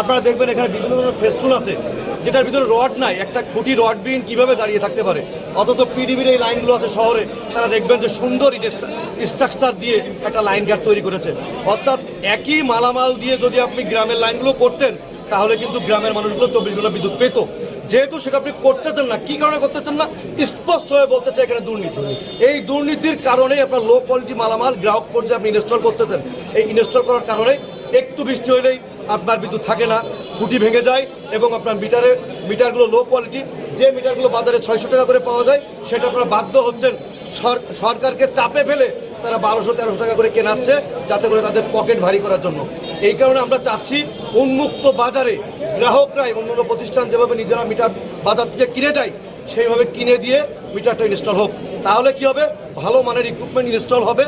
আপনারা দেখবেন এখানে বিভিন্ন ধরনের ফেস্টুন আছে, যেটার ভিতরে রড নাই, একটা খুঁটি রড বিন কীভাবে দাঁড়িয়ে থাকতে পারে। অথচ পিডিবির এই লাইনগুলো আছে শহরে, তারা দেখবেন যে সুন্দর স্ট্রাকচার দিয়ে একটা লাইন গার্ড তৈরি করেছে। অর্থাৎ একই মালামাল দিয়ে যদি আপনি গ্রামের লাইনগুলো করতেন, তাহলে কিন্তু গ্রামের মানুষগুলো চব্বিশ ঘণ্টা বিদ্যুৎ পেত। যেহেতু সেটা আপনি করতেছেন না, কি কারণে করতেছেন না? স্পষ্ট হয়ে বলতে চাই এখানে দুর্নীতি। এই দুর্নীতির কারণে আপনার লো কোয়ালিটি মালামাল গ্রাহক পর্যায়ে আপনি ইনস্টল করতেছেন। এই ইনস্টল করার কারণে একটু বৃষ্টি হলেই আপনার বিদ্যুৎ থাকে না, খুঁটি ভেঙে যায় এবং আপনার মিটারে, মিটারগুলো লো কোয়ালিটি যে মিটারগুলো বাজারে ছয়শো টাকা করে পাওয়া যায়, সেটা আপনারা বাধ্য হচ্ছেন সরকারকে চাপে ফেলে তারা বারোশো, তেরোশো টাকা করে কেনাচ্ছে যাতে করে তাদের পকেট ভারী করার জন্য। এই কারণে আমরা চাচ্ছি উন্মুক্ত বাজারে গ্রাহকরাই অন্য অন্য প্রতিষ্ঠান যেভাবে নিজেরা মিটার বাজার থেকে কিনে দেয়, সেইভাবে কিনে দিয়ে মিটারটা ইনস্টল হোক। তাহলে কি হবে? ভালো মানের ইকুইপমেন্ট ইনস্টল হবে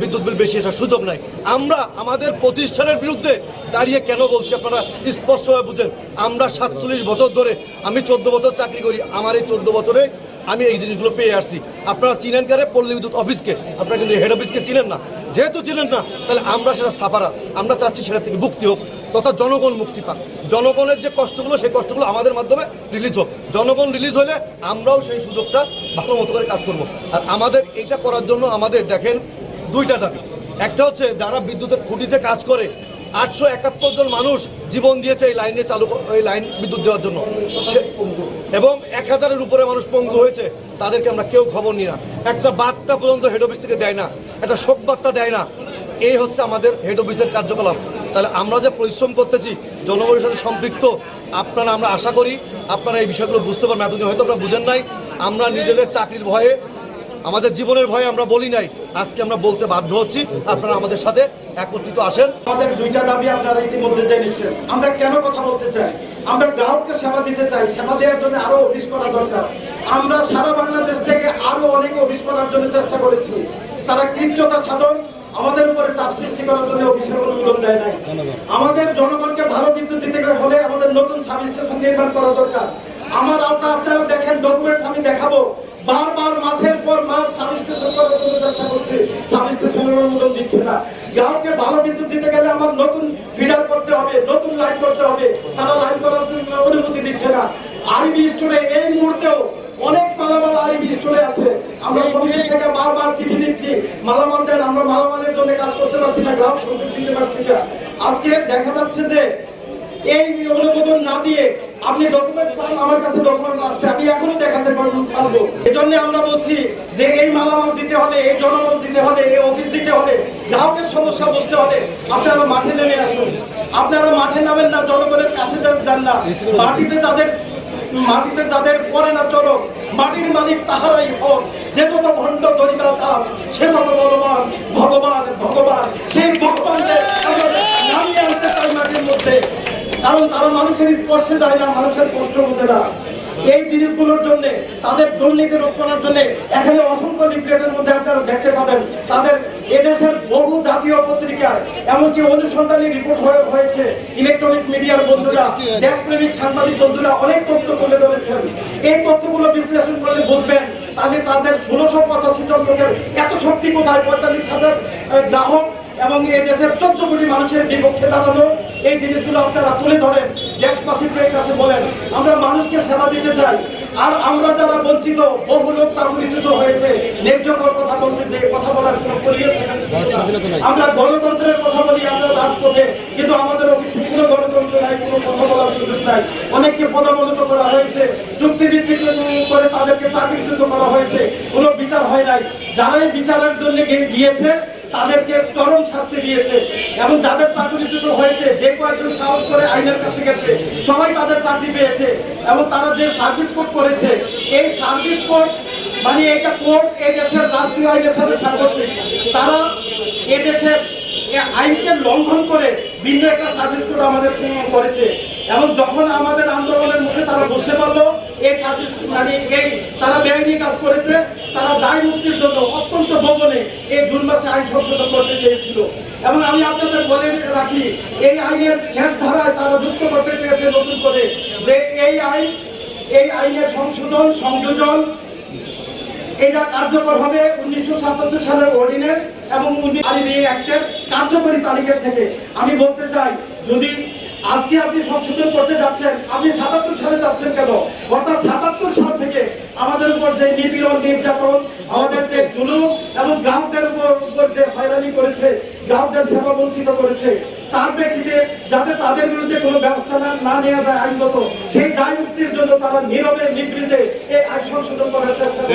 বিদ্যুৎ বিল বেশি আসার সুযোগ নাই। আমরা আমাদের প্রতিষ্ঠানের বিরুদ্ধে দাঁড়িয়ে কেন বলছি আপনারা স্পষ্টভাবে বুঝেন। আমরা সাতচল্লিশ বছর ধরে আমি চোদ্দ বছর চাকরি করি, আমার এই চোদ্দ বছরে আমি এই জিনিসগুলো পেয়ে আসছি। আপনারা চিনেন কারে? পল্লী বিদ্যুৎ অফিসকে। আপনারা কিন্তু হেড অফিসকে চিনেন না। যেহেতু চিনেন না, তাহলে আমরা সেটা সাফারা আমরা চাচ্ছি সেটা থেকে মুক্তি হোক তথা জনগণ মুক্তি পাক। জনগণের যে কষ্টগুলো, সেই কষ্টগুলো আমাদের মাধ্যমে রিলিজ হোক। জনগণ রিলিজ হলে আমরাও সেই সুযোগটা ভালো মতো করে কাজ করব। আর আমাদের এটা করার জন্য আমাদের দেখেন দুইটা দাবি। একটা হচ্ছে যারা বিদ্যুতের খুঁটিতে কাজ করে, আটশো একাত্তর জন মানুষ জীবন দিয়েছে এই লাইনে চালু এই লাইন বিদ্যুৎ দেওয়ার জন্য। এবং এক হাজারের উপরে মানুষ পঙ্গু হয়েছে, তাদেরকে আমরা কেউ খবর নিই না। একটা বার্তা পর্যন্ত হেড অফিস থেকে দেয় না, একটা শোক বার্তা দেয় না। এই হচ্ছে আমাদের হেড অফিসের কার্যকলাপ। তাহলে আমরা যে পরিশ্রম করতেছি, জনগণের সাথে সম্পৃক্ত, আপনারা আমরা আশা করি আপনারা এই বিষয়গুলো বুঝতে পারবেন। এতদিন হয়তো আমরা বুঝেন নাই। আমরা নিজেদের চাকরির ভয়ে, আমাদের জীবনের ভয়ে আমরা বলি নাই। আজকে আমরা বলতে বাধ্য হচ্ছি আপনারা আমাদের সাথে একত্রিত আসেন। আমাদের দুইটা দাবি আপনারা ইতিমধ্যে জেনেছেন। আমরা কেন কথা বলতে চাই? আমরা গ্রাহককে সেবা দিতে চাই সেবা দেওয়ার জন্য আরও অফিস করা দরকার। আমরা সারা বাংলাদেশ থেকে আরও অনেক অফিস করার জন্য চেষ্টা করেছি। তারা কৃত্যতা সাধন আমাদের উপরে চাপ সৃষ্টি করার জন্য অফিসের অনুমোদন দেয় নাই। আমাদের জনগণকে ভালো বিদ্যুৎ দিতে হলে আমাদের নতুন সাব স্টেশন নির্মাণ করা দরকার। আমার আওতা আপনারা দেখেন ডকুমেন্টস আমি দেখাবো বারবার মাসের পর মাস সাব স্টেশন করার জন্য চেষ্টা করছে সাব স্টেশনের অনুমোদন দিচ্ছে না গ্রাহককে ভালো বিদ্যুৎ দিতে গেলে আমার নতুন ফিডার করতে হবে নতুন লাইন করতে হবে তারা লাইন করার জন্য অনুমতি দিচ্ছে না। আইবি স্টোরে এই মুহূর্তেও অনেক মালামাল আইবি স্টোরে আছে। আমরা সমিতি থেকে বারবার চিঠি দিচ্ছি, মালামাল দেন, আমরা মালামালের জন্য কাজ করতে পারছি না, গ্রাহক সংযোগ দিতে পারছি না। আজকে দেখা যাচ্ছে যে এই অনুমোদন না দিয়ে আপনি ডকুমেন্ট আমার কাছে ডকুমেন্ট আসছে, আমি এখনই দেখাতে পারবো- এজন্য আমরা বলছি যে এই মালামাল দিতে এই জনবল দিতে এই অফিস দিতে গ্রাহকের সমস্যা বুঝতে আপনারা মাঠে নেমে আসুন। আপনারা মাঠে নামেন না, জনগণের কাছে যান না। মাটিতে যাদের মাটিতে যাদের পরে না চলো মাটির মালিক তাহারাই হন। যে তত ভণ্ড দরিদ্র কাজ সে তত বলবান, ভগবান ভগবান সেই ভগবানকে আমরা নামিয়ে আনতে চাই মাটির মধ্যে কারণ তারা মানুষের স্পর্শে যায় না, মানুষের কষ্ট বোঝে না। এই জিনিসগুলোর জন্য, তাদের দুর্নীতি রোধ করার জন্য এখানে অসংখ্য লিফলেটের মধ্যে আপনারা দেখতে পাবেন। তাদের এদেশের বহু জাতীয় পত্রিকায়, এমনকি অনুসন্ধানী রিপোর্ট হয়েছে ইলেকট্রনিক মিডিয়ার বন্ধুরা, দেশপ্রেমিক সাংবাদিক বন্ধুরা অনেক তথ্য তুলে ধরেছেন। এই তথ্যগুলো বিশ্লেষণ করলে বুঝবেন, তাহলে তাদের ষোলোশো পঁচাশি জন লোকের এত শক্তি কোথায়? পঁয়তাল্লিশ হাজার গ্রাহক এবং এই দেশের চোদ্দ কোটি মানুষের বিপক্ষে দাঁড়ানো। এই জিনিসগুলো আপনারা তুলে ধরেন। দেশবাসীদের কাছে বলেন আমরা মানুষকে সেবা দিতে চাই। আর আমরা যারা বঞ্চিত বহু লোক চাকরিচ্যুত হয়েছে। ন্যায্যকর কথা বলতে যে কথা বলার কোনো পরিবেশ। আমরা গণতন্ত্রের কথা বলি আমরা রাজপথে। কিন্তু আমাদের অফিসে কোনো গণতন্ত্র নাই কোনো কথা বলার সুযোগ নাই। অনেককে পদোন্নত করা হয়েছে। চুক্তিভিত্তিক করে তাদেরকে চাকরিচ্যুত করা হয়েছে। কোনো বিচার হয় নাই। যারাই বিচারের জন্য গিয়েছে তাদেরকে চরম শাস্তি দিয়েছে। এবং যাদের চাকরিচ্যুত হয়েছে, যে কয়েকজন সাহস করে আইনের কাছে গেছে, সবাই তাদের চাকরি পেয়েছে এবং তারা যে সার্ভিস কোড করেছে, এই সার্ভিস কোড মানে এটা কোর্ট এই দেশের রাষ্ট্রীয় আইনের সাথে সাংঘর্ষিক। তারা এ দেশের আইনকে লঙ্ঘন করে ভিন্ন একটা সার্ভিস কোড আমাদের করেছে এবং যখন আমাদের আন্দোলনের মুখে তারা বুঝতে পারল, এই সার্ভিস মানে এই তারা বেআইনি কাজ করেছে তারা দায় মুক্তির জন্য অত্যন্ত গোপনে এই জুন মাসে আইন সংশোধন করতে চেয়েছিল। এবং আমি আপনাদের বলে রাখি, এই আইনের শেষ ধারায় তারা যুক্ত করতে চেয়েছে নতুন করে যে এই আইন, এই আইনের সংশোধন, সংযোজন, এটা কার্যকর হবে উনিশশো সাতাত্তর সালের অর্ডিন্যান্স এবং অ্যাক্টের কার্যকরী তারিখের থেকে। আমি বলতে চাই, যদি আজকে আপনি সংশোধন করতে যাচ্ছেন, আপনি সাতাত্তর সালে যাচ্ছেন কেন? অর্থাৎ সাতাত্তর সাল আমাদের উপর যে নিপীড়ন, নির্যাতন, আমাদের যে জুলুম এবং গ্রাহকদের উপর যে হয়রানি করেছে, গ্রাহকদের সেবা বঞ্চিত করেছে, তার প্রেক্ষিতে যাতে তাদের বিরুদ্ধে কোনো ব্যবস্থা না না নেওয়া যায় আইনগত, সেই দায় মুক্তির জন্য তারা নীরবে নিবৃতে এই আইন সংশোধন করার চেষ্টা করে